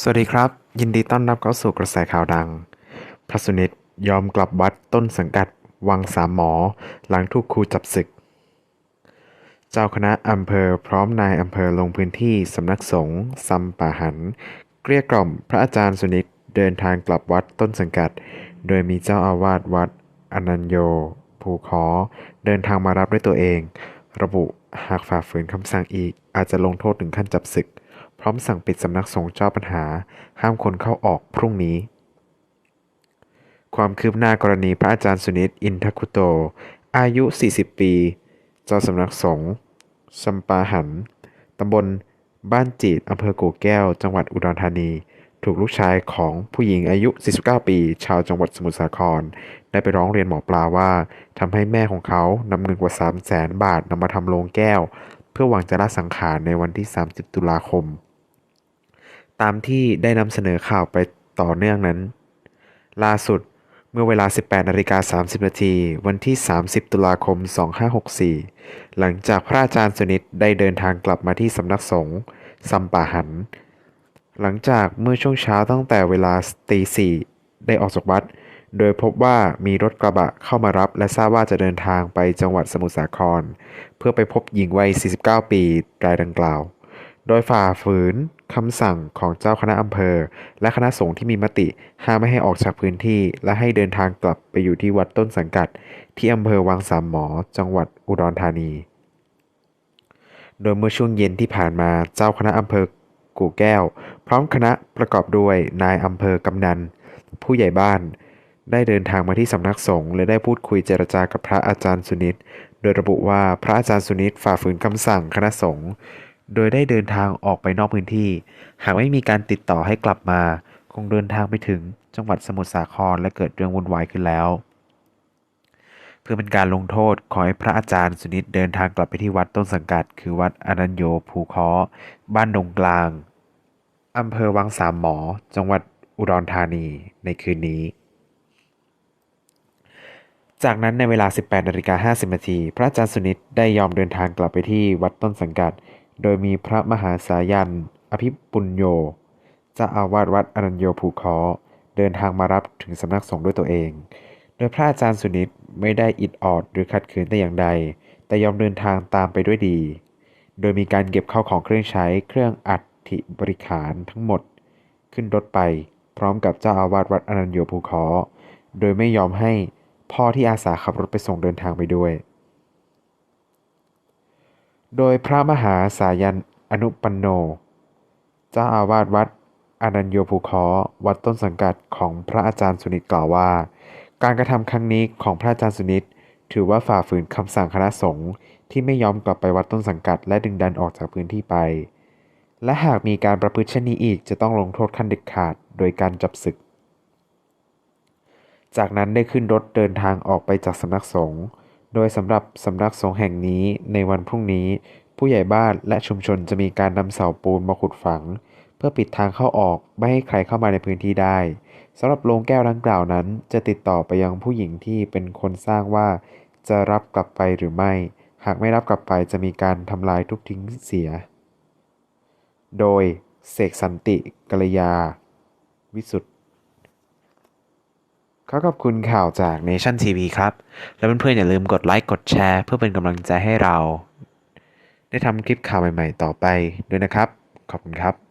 สวัสดีครับ ยินดีต้อนรับเข้าสู่กระแสข่าวดัง พระสุนิตยอมกลับวัดต้นสังกัดวังสามหมอ หลังถูกครูจับศึก เจ้าคณะอำเภอพร้อมนายอำเภอลงพื้นที่สำนักสงฆ์ซัมป่าหัน เกลี้ยกล่อมพระอาจารย์สุนิตเดินทางกลับวัดต้นสังกัด โดยมีเจ้าอาวาสวัด อนัญโย ภูคอเดินทางมารับด้วยตัวเอง ระบุหากฝ่าฝืนคำสั่งอีกอาจจะลงโทษถึงขั้นจับศึก พร้อมสั่งปิดสำนักสงฆ์เจ้าปัญหา ห้ามคนเข้าออกพรุ่งนี้ ความคืบหน้ากรณีพระอาจารย์สุนิตอินทคุโต อายุ 40 ปี เจ้าสำนักสงฆ์สัมปาหันตำบลบ้านจีดอำเภอกู่แก้ว จังหวัดอุดรธานี ถูกลูกชายของผู้หญิงอายุ 49 ปี ชาวจังหวัดสมุทรสาคร ได้ไปร้องเรียนหมอปลาว่าทำให้แม่ของเขานำเงินกว่า 3 0 0แสนบาทนำมาทำโรงแก้ว เพื่อหวังจะละสังขารในวันที่ 30 ตุลาคม ตามที่ได้นำเสนอข่าวไปต่อเนื่องนั้น ล่าสุดเมื่อเวลา 18นาฬิกา30นาทีวันที่ 30 ตุลาคม 2564 หลังจากพระอาจารย์สนิทได้เดินทางกลับมาที่สำนักสงฆ์ซัมปาหัน หลังจากเมื่อช่วงเช้าตั้งแต่เวลาตีสี่ได้ออกจากวัด โดยพบว่ามีรถกระบะเข้ามารับ และทราบว่าจะเดินทางไปจังหวัดสมุทรสาคร เพื่อไปพบหญิงวัย 49 ปีรายดังกล่าว โดยฝ่าฝืนคำสั่งของเจ้าคณะอำเภอ และคณะสงฆ์ที่มีมติห้ามไม่ให้ออกจากพื้นที่ และให้เดินทางกลับไปอยู่ที่วัดต้นสังกัด ที่อำเภอวังสามหมอ จังหวัดอุดรธานี โดยเมื่อช่วงเย็นที่ผ่านมาเจ้าคณะอำเภอกู่แก้ว พร้อมคณะประกอบด้วยนายอำเภอกำนัน ผู้ใหญ่บ้าน ได้เดินทางมาที่สำนักสงฆ์และได้พูดคุยเจรจากับพระอาจารย์สุนิต โดยระบุว่าพระอาจารย์สุนิตฝ่าฝืนคำสั่งคณะสงฆ์ โดยได้เดินทางออกไปนอกพื้นที่ หากไม่มีการติดต่อให้กลับมา คงเดินทางไปถึงจังหวัดสมุทรสาครและเกิดเรื่องวุ่นวายขึ้นแล้ว เพื่อเป็นการลงโทษขอให้พระอาจารย์สุนิตเดินทางกลับไปที่วัดต้นสังกัด คือวัดอนัญโยภูเคาะบ้านดงกลางอำเภอวังสามหมอ จังหวัดอุดรธานีในคืนนี้ จากนั้นในเวลา 18นาฬิกา50นาทีพระอาจารย์สุนิตได้ยอมเดินทางกลับไปที่วัดต้นสังกัด โดยมีพระมหาสายัน อภิปุญโยเจ้าอาวาสวัดอนัญโยภูเคาเดินทางมารับถึงสำนักสงฆ์ด้วยตัวเอง โดยพระอาจารย์สุนิตไม่ได้อิดออดหรือขัดขืนแต่อย่างใด แต่ยอมเดินทางตามไปด้วยดี โดยมีการเก็บเข้าของเครื่องใช้ เครื่องอัฐิบริขารทั้งหมด ขึ้นรถไป พร้อมกับเจ้าอาวาสวัดอนัญโยภูเคาโดยไม่ยอมให้พ่อที่อาสาขับรถไปส่งเดินทางไปด้วย โดยพระมหาสายันอนุปันโน เจ้าอาวาสวัดอนัญโยภูเคาวัดต้นสังกัดของพระอาจารย์สุนิตกล่าวว่า การกระทำครั้งนี้ของพระอาจารย์สุนิตถือว่าฝ่าฝืนคำสั่งคณะสงฆ์ที่ไม่ยอมกลับไปวัดต้นสังกัด และดึงดันออกจากพื้นที่ไป และหากมีการประพฤติเช่นนี้อีกจะต้องลงโทษขั้นเด็ดขาดโดยการจับศึก จากนั้นได้ขึ้นรถเดินทางออกไปจากสำนักสงฆ์ โดยสำหรับสำนักสงฆ์แห่งนี้ในวันพรุ่งนี้ ผู้ใหญ่บ้านและชุมชนจะมีการนำเสาปูนมาขุดฝัง เพื่อปิดทางเข้าออกไม่ให้ใครเข้ามาในพื้นที่ได้สำหรับโรงแก้วดังกล่าวนั้น จะติดต่อไปยังผู้หญิงที่เป็นคนสร้างว่า จะรับกลับไปหรือไม่ หากไม่รับกลับไปจะมีการทำลายทุบทิ้งเสีย โดยเสกสันติกัลยา วิสุทธ ขอขอบคุณข่าวจาก Nation TV ครับ แล้วเพื่อนๆอย่าลืมกดไลค์กดแชร์เพื่อเป็นกำลังใจให้เรา ได้ทำคลิปข่าวใหม่ๆต่อไปด้วยนะครับ ขอบคุณครับ